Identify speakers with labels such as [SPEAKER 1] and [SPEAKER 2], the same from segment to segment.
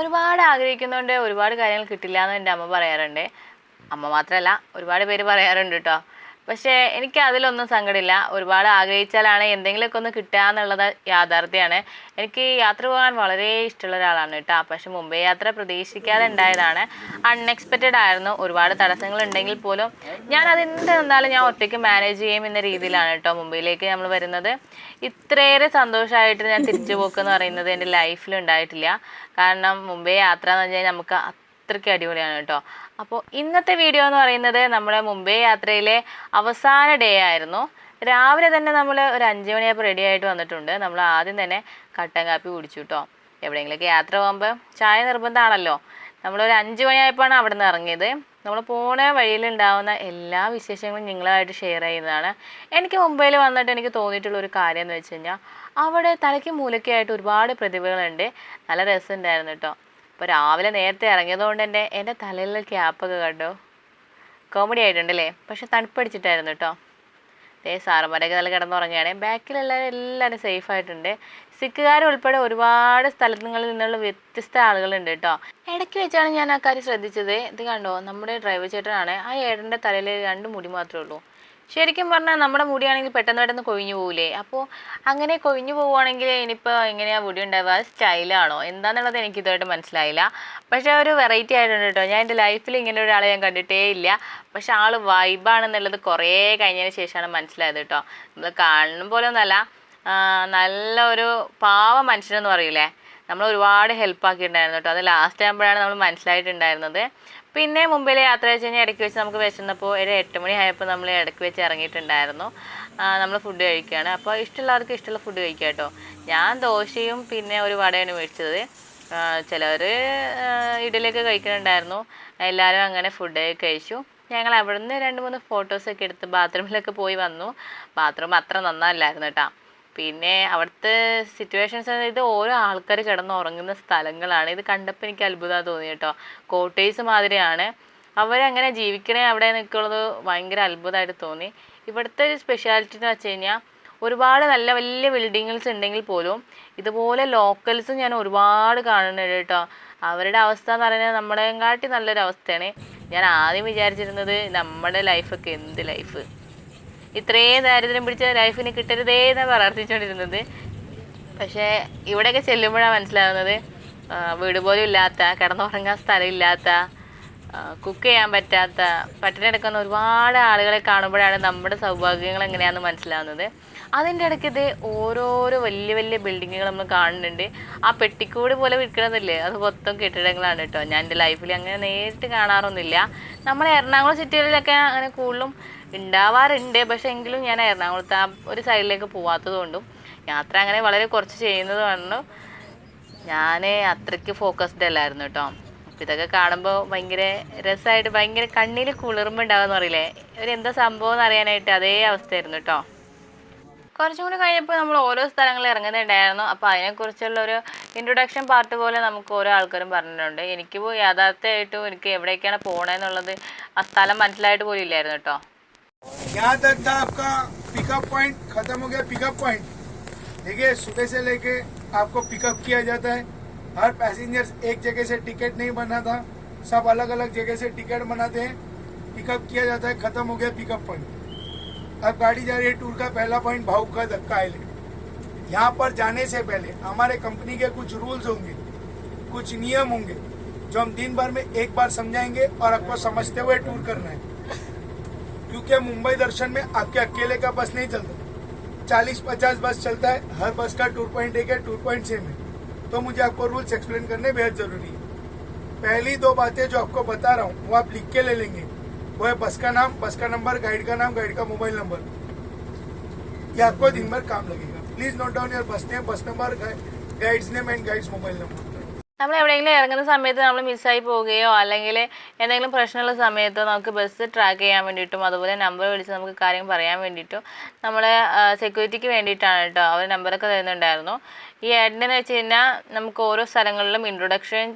[SPEAKER 1] ഒരുപാട് ആഗ്രഹിക്കുന്നതുകൊണ്ട് ഒരുപാട് കാര്യങ്ങൾ കിട്ടില്ല എന്ന് എന്റെ അമ്മ പറയാറുണ്ട്. അമ്മ മാത്രമല്ല ഒരുപാട് പേര് പറയാറുണ്ട് കേട്ടോ പക്ഷേ എനിക്ക് അതിലൊന്നും സങ്കടമില്ല. ഒരുപാട് ആഗ്രഹിച്ചാലാണ് എന്തെങ്കിലുമൊക്കെ ഒന്ന് കിട്ടുക എന്നുള്ളത് യാഥാർത്ഥ്യമാണ്. എനിക്ക് യാത്ര പോകാൻ വളരെ ഇഷ്ടമുള്ള ഒരാളാണ് കേട്ടോ. പക്ഷെ മുംബൈ യാത്ര പ്രതീക്ഷിക്കാതെ ഉണ്ടായതാണ്. അൺഎക്സ്പെക്റ്റഡ് ആയിരുന്നു. ഒരുപാട് തടസ്സങ്ങൾ ഉണ്ടെങ്കിൽ പോലും ഞാൻ അതെന്ത് എന്തായാലും ഞാൻ ഒറ്റയ്ക്ക് മാനേജ് ചെയ്യും എന്ന രീതിയിലാണ് കേട്ടോ മുംബൈയിലേക്ക് നമ്മൾ വരുന്നത്. ഇത്രയേറെ സന്തോഷമായിട്ട് ഞാൻ തിരിച്ചു പോക്കെന്ന് പറയുന്നത് എന്റെ ലൈഫിൽ ഉണ്ടായിട്ടില്ല. കാരണം മുംബൈ യാത്ര എന്ന് പറഞ്ഞാൽ നമുക്ക് അത്രയ്ക്ക് അടിപൊളിയാണ് കേട്ടോ. അപ്പോൾ ഇന്നത്തെ വീഡിയോ എന്ന് പറയുന്നത് നമ്മുടെ മുംബൈ യാത്രയിലെ അവസാന ഡേ ആയിരുന്നു. രാവിലെ തന്നെ നമ്മൾ ഒരു അഞ്ച് മണിയായപ്പോൾ റെഡി ആയിട്ട് വന്നിട്ടുണ്ട്. നമ്മൾ ആദ്യം തന്നെ കട്ടൻ കാപ്പി കുടിച്ചു കേട്ടോ എവിടെയെങ്കിലൊക്കെ യാത്ര പോകുമ്പോൾ ചായ നിർബന്ധമാണല്ലോ നമ്മളൊരു അഞ്ച് മണിയായപ്പോഴാണ് അവിടെ നിന്ന് ഇറങ്ങിയത്. നമ്മൾ പോണ വഴിയിലുണ്ടാവുന്ന എല്ലാ വിശേഷങ്ങളും നിങ്ങളായിട്ട് ഷെയർ ചെയ്യുന്നതാണ്. എനിക്ക് മുംബൈയിൽ വന്നിട്ട് എനിക്ക് തോന്നിയിട്ടുള്ള ഒരു കാര്യം എന്ന് വെച്ച് കഴിഞ്ഞാൽ അവിടെ തലയ്ക്ക് മൂലയ്ക്കായിട്ട് ഒരുപാട് പ്രതിഭകളുണ്ട്. നല്ല രസമുണ്ടായിരുന്നു കേട്ടോ അപ്പോൾ രാവിലെ നേരത്തെ ഇറങ്ങിയതുകൊണ്ട് തന്നെ എന്റെ തലയിലെ ക്യാപ്പൊക്കെ കണ്ടോ? കോമഡി ആയിട്ടുണ്ടല്ലേ? പക്ഷെ തണുപ്പടിച്ചിട്ടായിരുന്നു കേട്ടോ ദേ സാറന്മാരൊക്കെ നല്ല കിടന്നുറങ്ങുകയാണ്. ബാക്കിലെല്ലാവരും എല്ലാവരും സേഫ് ആയിട്ടുണ്ട്. സിക്കുകാർ ഉൾപ്പെടെ ഒരുപാട് സ്ഥലങ്ങളിൽ നിന്നുള്ള വ്യത്യസ്ത ആളുകളുണ്ട് കേട്ടോ ഇടയ്ക്ക് വെച്ചാണ് ഞാൻ ആ കാര്യം ശ്രദ്ധിച്ചത്. ഇത് കണ്ടോ? നമ്മുടെ ഡ്രൈവർ ചേട്ടനാണ്. ആ ഏടന്റെ തലയിൽ രണ്ട് മുടി മാത്രമേ ഉള്ളൂ. ശരിക്കും പറഞ്ഞാൽ നമ്മുടെ മുടിയാണെങ്കിൽ പെട്ടെന്ന് പെട്ടെന്ന് കൊഴിഞ്ഞു പോകില്ലേ അപ്പോൾ അങ്ങനെ കൊഴിഞ്ഞു പോവുകയാണെങ്കിൽ ഇനിയിപ്പോൾ എങ്ങനെയാണ് മുടി ഉണ്ടാവുക? അത് സ്റ്റൈലാണോ? എന്താണെന്നുള്ളത് എനിക്ക് ഇതുമായിട്ട് മനസ്സിലായില്ല. പക്ഷേ ഒരു വെറൈറ്റി ആയിട്ടുണ്ട് കേട്ടോ. ഞാൻ എന്റെ ലൈഫിൽ ഇങ്ങനെ ഒരാളെ ഞാൻ കണ്ടിട്ടേ ഇല്ല. പക്ഷെ ആൾ വൈബാണെന്നുള്ളത് കുറേ കഴിഞ്ഞതിന് ശേഷമാണ് മനസ്സിലായത് കേട്ടോ. നമ്മൾ കാണുന്ന പോലെ ഒന്നല്ല നല്ല ഒരു പാവ മനുഷ്യനെന്ന് പറയില്ലേ നമ്മൾ ഒരുപാട് ഹെൽപ്പ് ആക്കിയിട്ടുണ്ടായിരുന്നു കേട്ടോ. അത് ലാസ്റ്റ് ആകുമ്പോഴാണ് നമ്മൾ മനസ്സിലായിട്ടുണ്ടായിരുന്നത്. പിന്നെ മുമ്പിലെ യാത്ര കഴിഞ്ഞാൽ ഇടയ്ക്ക് വെച്ച് നമുക്ക് വിശന്നപ്പോൾ ഒരു എട്ട് മണി ആയപ്പോൾ നമ്മൾ ഇടയ്ക്ക് വെച്ച് ഇറങ്ങിയിട്ടുണ്ടായിരുന്നു. നമ്മൾ ഫുഡ് കഴിക്കുകയാണ് അപ്പോൾ ഇഷ്ടമുള്ളവർക്ക് ഇഷ്ടമുള്ള ഫുഡ് കഴിക്കുക കേട്ടോ. ഞാൻ ദോശയും പിന്നെ ഒരു വടയാണ് മേടിച്ചത്. ചിലവർ ഇഡലിയൊക്കെ കഴിക്കുന്നുണ്ടായിരുന്നു. എല്ലാവരും അങ്ങനെ ഫുഡ് കഴിച്ചു. ഞങ്ങൾ അവിടെ നിന്ന് രണ്ട് മൂന്ന് ഫോട്ടോസൊക്കെ എടുത്ത് ബാത്റൂമിലൊക്കെ പോയി വന്നു. ബാത്റൂം അത്ര നന്നല്ലായിരുന്നു കേട്ടോ. പിന്നെ അവിടുത്തെ സിറ്റുവേഷൻസ് ഇത് ഓരോ ആൾക്കാർ കിടന്ന് ഉറങ്ങുന്ന സ്ഥലങ്ങളാണ്. ഇത് കണ്ടപ്പോൾ എനിക്ക് അത്ഭുതം തോന്നി കേട്ടോ. കോട്ടേഴ്സ് മാതിരിയാണ്. അവരങ്ങനെ ജീവിക്കണേ അവിടെ നിൽക്കുന്നത് ഭയങ്കര അത്ഭുതമായിട്ട് തോന്നി. ഇവിടുത്തെ ഒരു സ്പെഷ്യാലിറ്റി എന്ന് വെച്ച് കഴിഞ്ഞാൽ ഒരുപാട് നല്ല വലിയ ബിൽഡിങ്സ് ഉണ്ടെങ്കിൽ പോലും ഇതുപോലെ ലോക്കൽസ് ഞാൻ ഒരുപാട് കാണുന്നുണ്ട് കേട്ടോ. അവരുടെ അവസ്ഥ എന്ന് പറയുന്നത് നമ്മളെക്കാട്ടി നല്ലൊരു അവസ്ഥയാണ് ഞാൻ ആദ്യം വിചാരിച്ചിരുന്നത് നമ്മുടെ ലൈഫൊക്കെ എന്ത് ലൈഫ് ഇത്രയും ദാരിദ്ര്യം പിടിച്ച ലൈഫിന് കിട്ടരുതേ എന്ന് പ്രാർത്ഥിച്ചുകൊണ്ടിരുന്നത് പക്ഷേ ഇവിടെയൊക്കെ ചെല്ലുമ്പോഴാണ് മനസ്സിലാവുന്നത്. വീട് പോലും ഇല്ലാത്ത കിടന്നുറങ്ങാൻ സ്ഥലമില്ലാത്ത കുക്ക് ചെയ്യാൻ പറ്റാത്ത പട്ടിണി കിടക്കുന്ന ഒരുപാട് ആളുകളെ കാണുമ്പോഴാണ് നമ്മുടെ സൗഭാഗ്യങ്ങൾ എങ്ങനെയാണെന്ന് മനസ്സിലാവുന്നത്. അതിന്റെ ഇടയ്ക്ക് ഇത് ഓരോരോ വലിയ വലിയ ബിൽഡിങ്ങുകൾ നമ്മൾ കാണുന്നുണ്ട്. ആ പെട്ടിക്കൂട് പോലെ വിൽക്കണമെന്നില്ലേ? അത് മൊത്തം കെട്ടിടങ്ങളാണ് കേട്ടോ. ഞാൻ എന്റെ ലൈഫിൽ അങ്ങനെ നേരിട്ട് കാണാറൊന്നുമില്ല. നമ്മൾ എറണാകുളം സിറ്റികളിലൊക്കെ അങ്ങനെ കൂടുതലും ഉണ്ടാവാറുണ്ട് പക്ഷേ എങ്കിലും ഞാൻ എറണാകുളത്ത് ആ ഒരു സൈഡിലേക്ക് പോവാത്തത് കൊണ്ടും യാത്ര അങ്ങനെ വളരെ കുറച്ച് ചെയ്യുന്നത് കൊണ്ടും ഞാൻ അത്രയ്ക്ക് ഫോക്കസ്ഡ് അല്ലായിരുന്നു കേട്ടോ. ഇതൊക്കെ കാണുമ്പോൾ ഭയങ്കര രസമായിട്ട് ഭയങ്കര കണ്ണിൽ കുളിർമ ഉണ്ടാകുമെന്ന് പറയില്ലേ? ഒരു എന്താ സംഭവം എന്ന് അറിയാനായിട്ട് അതേ അവസ്ഥയായിരുന്നു കേട്ടോ. കുറച്ചും കൂടി കഴിഞ്ഞപ്പോൾ നമ്മൾ ഓരോ സ്ഥലങ്ങളിൽ ഇറങ്ങുന്നുണ്ടായിരുന്നു അപ്പോൾ അതിനെക്കുറിച്ചുള്ള ഒരു ഇൻട്രൊഡക്ഷൻ പാർട്ട് പോലെ നമുക്ക് ഓരോ ആൾക്കാരും പറഞ്ഞിട്ടുണ്ട്. എനിക്ക് യാഥാർത്ഥ്യമായിട്ടും എനിക്ക് എവിടേക്കാണ് പോകണമെന്നുള്ളത് ആ സ്ഥലം മനസ്സിലായിട്ട് പോലും ഇല്ലായിരുന്നു കേട്ടോ.
[SPEAKER 2] यहाँ तक था आपका पिकअप पॉइंट खत्म हो गया पिकअप पॉइंट देखिए, सुबह से लेके आपको पिकअप किया जाता है। हर पैसेंजर एक जगह से टिकट नहीं बना था। सब अलग अलग जगह से टिकट बनाते हैं। पिकअप किया जाता है, खत्म हो गया पिकअप पॉइंट अब गाड़ी जा रही है टूर का पहला पॉइंट भाव का धक्का है। यहाँ पर जाने से पहले हमारे कंपनी के कुछ रूल्स होंगे, कुछ नियम होंगे, जो हम दिन भर में एक बार समझाएँगे और आपको समझते हुए टूर करना है। क्योंकि मुंबई दर्शन में आपके अकेले का बस नहीं चलता। चालीस पचास बस चलता है, हर बस का टू पॉइंट एक है, टू पॉइंट सेम है तो मुझे आपको रूल्स एक्सप्लेन करने बेहद ज़रूरी है। पहली दो बातें जो आपको बता रहा हूँ, वो आप लिख के ले लेंगे। वो है बस का नाम, बस का नंबर, गाइड का नाम, गाइड का मोबाइल नंबर। ये आपको दिन भर काम लगेगा। Please note down your bus name bus number guide's name and guide's mobile number.
[SPEAKER 1] നമ്മൾ എവിടെയെങ്കിലും ഇറങ്ങുന്ന സമയത്ത് നമ്മൾ മിസ്സായി പോവുകയോ അല്ലെങ്കിൽ എന്തെങ്കിലും പ്രശ്നമുള്ള സമയത്തോ നമുക്ക് ബസ് ട്രാക്ക് ചെയ്യാൻ വേണ്ടിയിട്ടും അതുപോലെ നമ്പർ വിളിച്ച് നമുക്ക് കാര്യം പറയാൻ വേണ്ടിയിട്ടും നമ്മളെ സെക്യൂരിറ്റിക്ക് വേണ്ടിയിട്ടാണ് കേട്ടോ അവർ നമ്പറൊക്കെ തരുന്നുണ്ടായിരുന്നു. ഈ ഏട്ടനെന്ന് വെച്ച് കഴിഞ്ഞാൽ നമുക്ക് ഓരോ സ്ഥലങ്ങളിലും ഇൻട്രൊഡക്ഷൻ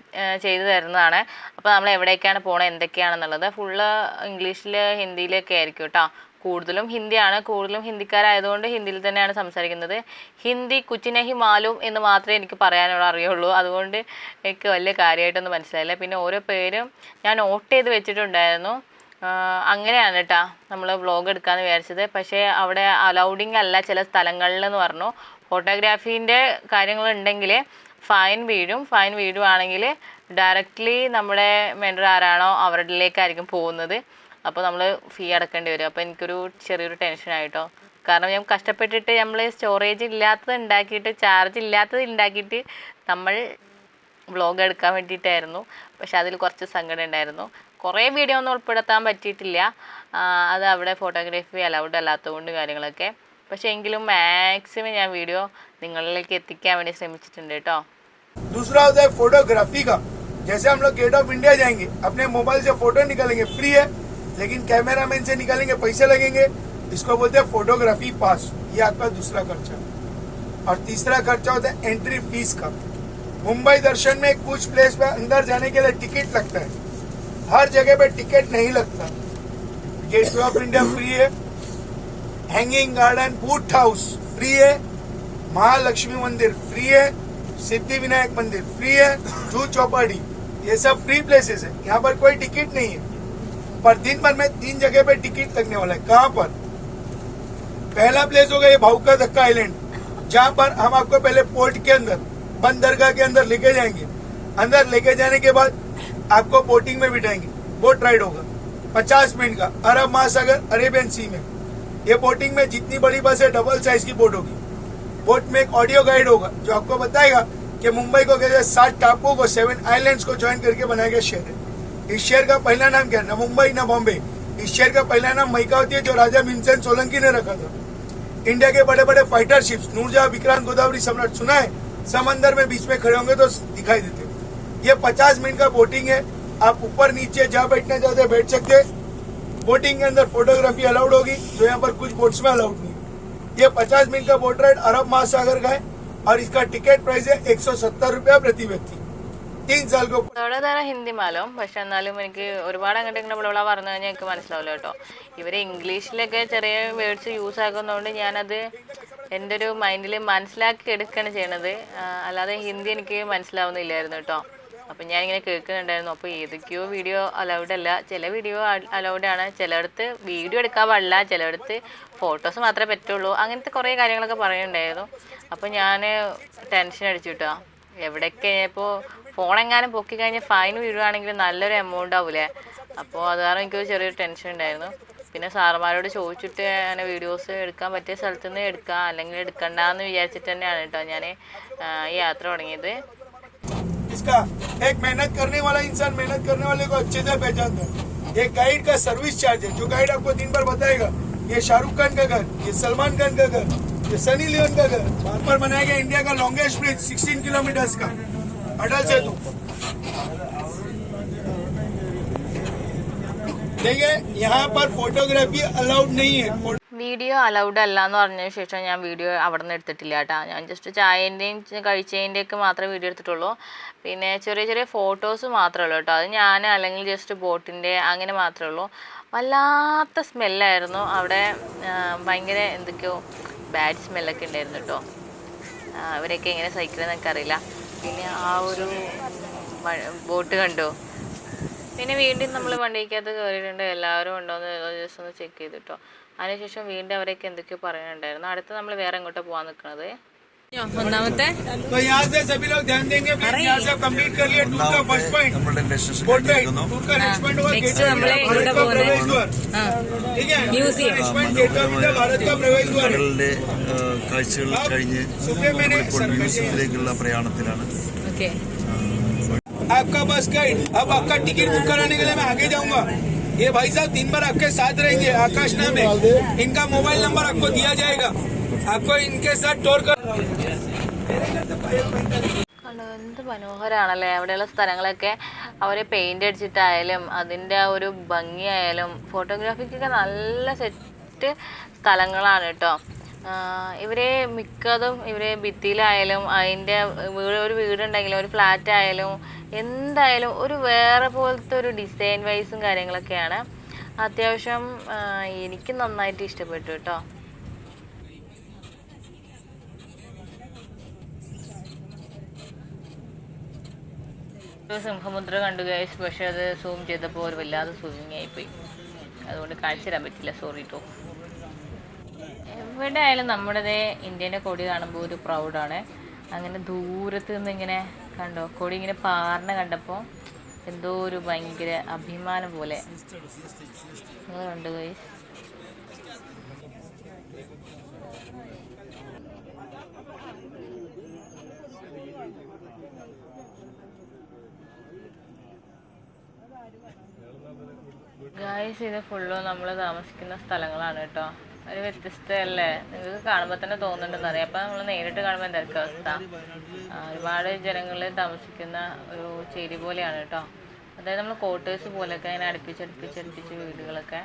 [SPEAKER 1] ചെയ്തു തരുന്നതാണ്. അപ്പോൾ നമ്മൾ എവിടേക്കാണ് പോകണത് എന്തൊക്കെയാണെന്നുള്ളത് ഫുള്ള് ഇംഗ്ലീഷിൽ ഹിന്ദിയിലൊക്കെ ആയിരിക്കും കേട്ടോ. കൂടുതലും ഹിന്ദിയാണ്. കൂടുതലും ഹിന്ദിക്കാരായതുകൊണ്ട് ഹിന്ദിയിൽ തന്നെയാണ് സംസാരിക്കുന്നത്. ഹിന്ദി കുച്ചിനഹി മാലും എന്ന് മാത്രമേ എനിക്ക് പറയാനുള്ള അറിയുള്ളൂ. അതുകൊണ്ട് എനിക്ക് വലിയ കാര്യമായിട്ടൊന്നും മനസ്സിലായില്ല. പിന്നെ ഓരോ പേരും ഞാൻ നോട്ട് ചെയ്ത് വെച്ചിട്ടുണ്ടായിരുന്നു. അങ്ങനെയാണ് കേട്ടോ നമ്മൾ വ്ലോഗ് എടുക്കാമെന്ന് വിചാരിച്ചത്. പക്ഷേ അവിടെ അലൗഡിങ് അല്ല ചില സ്ഥലങ്ങളിൽ എന്ന് പറഞ്ഞു. ഫോട്ടോഗ്രാഫീന്റെ കാര്യങ്ങളുണ്ടെങ്കിൽ ഫൈൻ വീഴും. ഫൈൻ വീഴുവാണെങ്കിൽ ഡയറക്റ്റ്ലി നമ്മുടെ മെൻഡർ ആരാണോ അവരിലേക്കായിരിക്കും പോകുന്നത്. അപ്പോൾ നമ്മൾ ഫീ അടക്കേണ്ടി വരും അപ്പോൾ എനിക്കൊരു ചെറിയൊരു ടെൻഷനായിട്ടോ കാരണം ഞാൻ കഷ്ടപ്പെട്ടിട്ട് നമ്മൾ സ്റ്റോറേജ് ഇല്ലാത്തത് ഉണ്ടാക്കിയിട്ട് ചാർജ് ഇല്ലാത്തത് ഉണ്ടാക്കിയിട്ട് നമ്മൾ വ്ളോഗ് എടുക്കാൻ വേണ്ടിയിട്ടായിരുന്നു പക്ഷെ അതിൽ കുറച്ച് സങ്കടം ഉണ്ടായിരുന്നു കുറേ വീഡിയോ ഒന്നും ഉൾപ്പെടുത്താൻ പറ്റിയിട്ടില്ല ആ, അത് അവിടെ ഫോട്ടോഗ്രാഫി അലൗഡ് അല്ലാത്തതുകൊണ്ട് കാര്യങ്ങളൊക്കെ പക്ഷേ എങ്കിലും മാക്സിമം ഞാൻ വീഡിയോ നിങ്ങളിലേക്ക് എത്തിക്കാൻ വേണ്ടി ശ്രമിച്ചിട്ടുണ്ട് കേട്ടോ
[SPEAKER 2] दूसरा होता है फोटोग्राफी का जैसे हम लोग गेट ऑफ इंडिया जाएंगे अपने मोबाइल से फोटो निकालेंगे फ्री है लेकिन कैमरामैन से निकालेंगे, पैसे लगेंगे। इसको बोलते हैं फोटोग्राफी पास ये आपका दूसरा खर्चा। और तीसरा खर्चा होता है एंट्री फ़ीस का। मुंबई दर्शन में कुछ प्लेस पे अंदर जाने के लिए टिकट लगता है। हर जगह पे टिकट नहीं लगता। Gateway of India free है। Hanging garden boot house free है। महालक्ष्मी मंदिर फ्री है। सिद्धि विनायक मंदिर फ्री है। जू चौपाटी ये सब फ्री प्लेसेस है। यहाँ पर कोई टिकट नहीं है। पर दिन भर में तीन जगह पे टिकट लगने वाला है। कहाँ पर? पहला प्लेस होगा ये भाऊका धक्का आइलैंड जहाँ पर हम आपको पहले पोर्ट के अंदर बंद दरगाह के अंदर लेके जाएँगे। अंदर लेके जाने के बाद आपको बोटिंग में बिठाएँगे। बोट राइड होगा। पचास मिनट का अरब महासागर अरेबियन सी में। ये बोटिंग में जितनी बड़ी बस है डबल साइज़ की बोट होगी। बोट में एक ऑडियो गाइड होगा, जो आपको बताएगा कि मुंबई को कैसे सात टापुओं को सेवन आइलैंड्स को ज्वाइन करके बनाया गया शहर है। इस शहर का पहला नाम क्या है? ना मुंबई, ना बॉम्बे। इस शहर का पहला नाम मैकावती है जो राजा भीमसेन सोलंकी ने रखा था। इंडिया के बड़े बड़े फाइटर शिप्स नूरजहां, विक्रांत गोदावरी सम्राट, सुना है? समंदर में बीच में खड़े होंगे तो दिखाई देते ये पचास मिनट का बोटिंग है। आप ऊपर, नीचे, जहाँ बैठना चाहते बैठ सकते बोटिंग के अंदर फोटोग्राफी अलाउड होगी, जो यहाँ पर कुछ बोट्स में अलाउड नहीं ये पचास मिनट का बोट राइड अरब महासागर का है और इसका टिकट प्राइस है एक सौ सत्तर रुपया प्रति व्यक्ति।
[SPEAKER 1] അവിടെ ഹിന്ദി മാലം. പക്ഷെ എന്നാലും എനിക്ക് ഒരുപാട് അങ്ങോട്ട് ഇങ്ങനെ ഇവിടെ പറഞ്ഞു കഴിഞ്ഞാൽ എനിക്ക് മനസ്സിലാവില്ല കേട്ടോ. ഇവർ ഇംഗ്ലീഷിലൊക്കെ ചെറിയ വേർഡ്സ് യൂസ് ആക്കുന്നതുകൊണ്ട് ഞാനത് എന്റെ ഒരു മൈൻഡിൽ മനസ്സിലാക്കി എടുക്കുകയാണ് ചെയ്യണത്. അല്ലാതെ ഹിന്ദി എനിക്ക് മനസ്സിലാവുന്നില്ലായിരുന്നു കേട്ടോ. അപ്പം ഞാനിങ്ങനെ കേൾക്കുന്നുണ്ടായിരുന്നു. അപ്പോൾ ഏതൊക്കെയോ വീഡിയോ അലൗഡ് അല്ല. ചില വീഡിയോ അലൗഡ് ആണ്. ചിലയിടത്ത് വീഡിയോ എടുക്കാൻ പാടില്ല. ചിലയിടത്ത് ഫോട്ടോസ് മാത്രമേ പറ്റുള്ളൂ. അങ്ങനത്തെ കുറേ കാര്യങ്ങളൊക്കെ പറയുന്നുണ്ടായിരുന്നു. അപ്പോൾ ഞാൻ ടെൻഷൻ അടിച്ചു കേട്ടോ. എവിടെയൊക്കെ ഇപ്പോൾ ഫോൺ എങ്ങാനും പൊക്കി കഴിഞ്ഞാൽ ഫൈൻ വീഴുവാണെങ്കിൽ നല്ലൊരു എമൗണ്ട് ആവൂലേ അപ്പോൾ അത് കാരണം എനിക്കൊരു ചെറിയൊരു ടെൻഷൻ ഉണ്ടായിരുന്നു പിന്നെ സാറുമാരോട് ചോദിച്ചിട്ട് അങ്ങനെ വീഡിയോസ് എടുക്കാൻ പറ്റിയ സ്ഥലത്ത് നിന്ന് എടുക്കാം അല്ലെങ്കിൽ എടുക്കണ്ടെന്ന് വിചാരിച്ചിട്ട് തന്നെയാണ് കേട്ടോ ഞാൻ ഈ യാത്ര തുടങ്ങിയത്
[SPEAKER 2] इसका एक मेहनत करने वाला इंसान मेहनत करने वाले को अच्छे से पहचानता है ये गाइड का सर्विस चार्ज है जो गाइड आपको दिन भर बताएगा ये शाहरुख खान का घर ये सलमान खान का घर ये सनी लियोन का घर वहां पर बनाया गया इंडिया का लॉन्गेस्ट ब्रिज 16 किलोमीटर का अटल सेतु देखिए यहाँ पर फोटोग्राफी अलाउड नहीं है फोटो
[SPEAKER 1] വീഡിയോ അലൗഡ് അല്ല എന്ന് പറഞ്ഞതിന് ശേഷം ഞാൻ വീഡിയോ അവിടെ നിന്ന് എടുത്തിട്ടില്ല കേട്ടോ ഞാൻ ജസ്റ്റ് ചായൻ്റെയും കഴിച്ചതിൻ്റെയൊക്കെ മാത്രമേ വീഡിയോ എടുത്തിട്ടുള്ളൂ പിന്നെ ചെറിയ ചെറിയ ഫോട്ടോസ് മാത്രമേ ഉള്ളൂ കേട്ടോ അത് ഞാൻ അല്ലെങ്കിൽ ജസ്റ്റ് ബോട്ടിൻ്റെ അങ്ങനെ മാത്രമേ ഉള്ളൂ വല്ലാത്ത സ്മെല്ലായിരുന്നു അവിടെ ആ, ഭയങ്കര എന്തൊക്കെയോ ബാഡ് സ്മെല്ലൊക്കെ ഉണ്ടായിരുന്നു കേട്ടോ അവരൊക്കെ എങ്ങനെ സഹിക്കണമെന്ന് എനിക്കറിയില്ല. പിന്നെ ആ ഒരു ബോട്ട് കണ്ടോ? പിന്നെ വീണ്ടും നമ്മൾ വണ്ടിക്കകത്ത് കയറിയിട്ടുണ്ട്. എല്ലാവരും ഉണ്ടോ എന്ന് ജസ്റ്റ് ഒന്ന് ചെക്ക് ചെയ്തിട്ടോ. അതിനുശേഷം വീണ്ടും അവരൊക്കെ എന്തൊക്കെയോ പറയുന്നുണ്ടായിരുന്നു. അടുത്ത് നമ്മൾ വേറെ എങ്ങോട്ടാ പോകാൻ നിൽക്കുന്നത്
[SPEAKER 2] तो यहाँ से सभी लोग ध्यान देंगे प्लीज यहाँ से कंप्लीट कर लिए टूर का फर्स्ट पॉइंट
[SPEAKER 3] നമ്മളുടെ
[SPEAKER 2] बोट राइड
[SPEAKER 3] ഡെസ്റ്റിനേഷൻ
[SPEAKER 2] टूर का नेक्स्ट पॉइंट होगा
[SPEAKER 1] Next
[SPEAKER 2] गेट
[SPEAKER 1] നമ്മള്
[SPEAKER 2] भारत का
[SPEAKER 1] എങ്ങോട്ടാ
[SPEAKER 2] प्रवेश द्वार ठीक है next point gate of India Bharat का प्रवेश द्वार है
[SPEAKER 3] ങ്ങളുടെ കാഴ്ചകൾ കഴിഞ്ഞ് നമ്മളിപ്പോൾ മ്യൂസിയത്തിലേക്കുള്ള പ്രയാണത്തിലാണ്
[SPEAKER 1] ഓക്കെ
[SPEAKER 2] आपका बस गाइड अब आपका टिकट बुक कराने के लिए मैं आगे जाऊंगा ये भाई साहब दिन भर आपके साथ रहेंगे आकाश नाम है इनका मोबाइल नंबर आपको दिया जाएगा आपको इनके साथ टोर कर
[SPEAKER 1] കണ്ടോ എന്ത് മനോഹരമാണല്ലേ അവിടെയുള്ള സ്ഥലങ്ങളൊക്കെ അവരെ പെയിന്റ് അടിച്ചിട്ടായാലും അതിന്റെ ആ ഒരു ഭംഗിയായാലും ഫോട്ടോഗ്രാഫിക്കൊക്കെ നല്ല സെറ്റ് സ്ഥലങ്ങളാണ് കേട്ടോ. ഇവരെ മിക്കതും ഇവരെ ഭിത്തിയിലായാലും അതിന്റെ വീട് ഒരു വീടുണ്ടെങ്കിലും ഒരു ഫ്ലാറ്റ് ആയാലും എന്തായാലും ഒരു വേറെ പോലത്തെ ഒരു ഡിസൈൻ വൈസും കാര്യങ്ങളൊക്കെയാണ്. അത്യാവശ്യം എനിക്ക് നന്നായിട്ട് ഇഷ്ടപ്പെട്ടു കേട്ടോ. ഒരു സിംഹമുദ്ര കണ്ടു ഗൈസ് പക്ഷെ അത് സൂം ചെയ്തപ്പോൾ ഒരു വല്ലാതെ സൂമിങ് ആയിപ്പോയി. അതുകൊണ്ട് കാഴ്ച തരാൻ പറ്റില്ല. സോറി ടോ എവിടെ ആയാലും നമ്മുടേത് ഇന്ത്യേന്റെ കൊടി കാണുമ്പോൾ ഒരു പ്രൗഡാണ് അങ്ങനെ ദൂരത്ത് നിന്ന് ഇങ്ങനെ കണ്ടോ കൊടി ഇങ്ങനെ പാറിനെ കണ്ടപ്പോൾ എന്തോ ഒരു ഭയങ്കര അഭിമാനം പോലെ. ഉണ്ട് ഗൈസ് ഗായ്സ് ഇത് ഫുള്ളും നമ്മൾ താമസിക്കുന്ന സ്ഥലങ്ങളാണ് കേട്ടോ. ഒരു വ്യത്യസ്തയല്ലേ? നിങ്ങൾക്ക് കാണുമ്പോൾ തന്നെ തോന്നുന്നുണ്ടെന്ന് അറിയാം. അപ്പം നമ്മൾ നേരിട്ട് കാണുമ്പോൾ എന്തായിരിക്കും അവസ്ഥ? ഒരുപാട് ജനങ്ങൾ താമസിക്കുന്ന ഒരു ചേരി പോലെയാണ് കേട്ടോ. അതായത് നമ്മൾ ക്വാർട്ടേഴ്സ് പോലെയൊക്കെ ഇങ്ങനെ അടുപ്പിച്ചടുപ്പിച്ച് അടുപ്പിച്ച് വീടുകളൊക്കെ.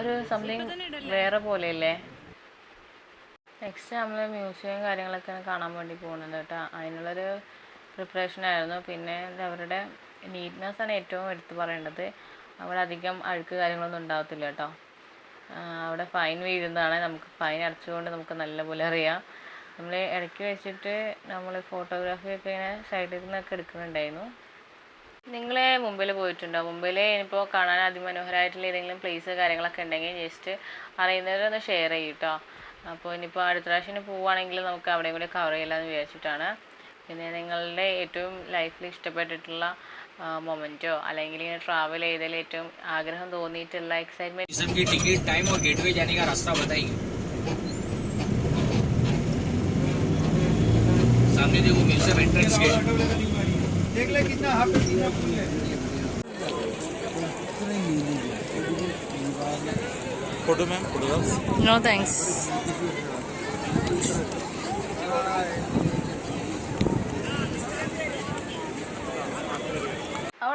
[SPEAKER 1] ഒരു സംതിങ് വേറെ പോലെയല്ലേ? നെക്സ്റ്റ് നമ്മൾ മ്യൂസിയം കാര്യങ്ങളൊക്കെ കാണാൻ വേണ്ടി പോകുന്നുണ്ട് കേട്ടോ. അതിനുള്ളൊരു പ്രിപ്പറേഷൻ ആയിരുന്നു. പിന്നെ അവരുടെ നീറ്റ്നെസ് ആണ് ഏറ്റവും എടുത്തു പറയേണ്ടത്. അവിടെ അധികം അഴുക്ക് കാര്യങ്ങളൊന്നും ഉണ്ടാകത്തില്ല കേട്ടോ. അവിടെ ഫൈൻ വീഴുന്നതാണ്. നമുക്ക് ഫൈൻ അടച്ചുകൊണ്ട് നമുക്ക് നല്ലപോലെ അറിയാം. നമ്മൾ ഇടയ്ക്ക് വെച്ചിട്ട് നമ്മൾ ഫോട്ടോഗ്രാഫി ഒക്കെ ഇങ്ങനെ സൈഡിൽ നിന്നൊക്കെ എടുക്കുന്നുണ്ടായിരുന്നു. നിങ്ങൾ മുംബൈയിൽ പോയിട്ടുണ്ടോ? മുംബൈയിൽ ഇനിയിപ്പോൾ കാണാൻ അതിമനോഹരമായിട്ടുള്ള ഏതെങ്കിലും പ്ലേസ് കാര്യങ്ങളൊക്കെ ഉണ്ടെങ്കിൽ ജസ്റ്റ് അറിയുന്നവരൊന്ന് ഷെയർ ചെയ്യും കേട്ടോ അപ്പോൾ ഇനിയിപ്പോൾ അടുത്ത പ്രാവശ്യം പോവുകയാണെങ്കിൽ നമുക്ക് അവിടെയും കൂടി കവർ ചെയ്യില്ലെന്ന് വിചാരിച്ചിട്ടാണ്. പിന്നെ നിങ്ങളുടെ ഏറ്റവും ലൈഫിൽ ഇഷ്ടപ്പെട്ടിട്ടുള്ള മൊമെൻറ്റോ അല്ലെങ്കിൽ ഇങ്ങനെ ട്രാവൽ ചെയ്തതിൽ ഏറ്റവും ആഗ്രഹം തോന്നിയിട്ടുള്ള എക്സൈറ്റ്മെൻറ്റ്
[SPEAKER 4] म्यूजियम की टिकट टाइम और गेटवे जाने का रास्ता बताइए सामने देखो म्यूजियम एंट्रेंस गेट
[SPEAKER 2] देख ले कितना हाफ कितना फुल है
[SPEAKER 3] photo ma'am photographs
[SPEAKER 1] no thanks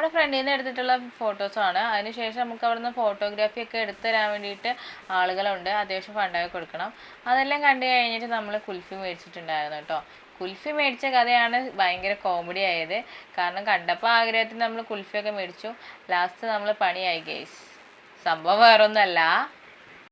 [SPEAKER 1] അവിടെ ഫ്രണ്ടിൽ നിന്ന് എടുത്തിട്ടുള്ള ഫോട്ടോസാണ് അതിനുശേഷം നമുക്ക് അവിടുന്ന് ഫോട്ടോഗ്രാഫി ഒക്കെ എടുത്തു തരാൻ വേണ്ടിയിട്ട് ആളുകളുണ്ട്. അത്യാവശ്യം ഫണ്ടായി കൊടുക്കണം. അതെല്ലാം കണ്ടു കഴിഞ്ഞിട്ട് നമ്മൾ കുൽഫി മേടിച്ചിട്ടുണ്ടായിരുന്നു കേട്ടോ. കുൽഫി മേടിച്ച കഥയാണ് ഭയങ്കര കോമഡി ആയത്. കാരണം കണ്ടപ്പോൾ ആഗ്രഹത്തിന് നമ്മൾ കുൽഫിയൊക്കെ മേടിച്ചു. ലാസ്റ്റ് നമ്മൾ പണിയായി ഗേസ് സംഭവം വേറൊന്നല്ല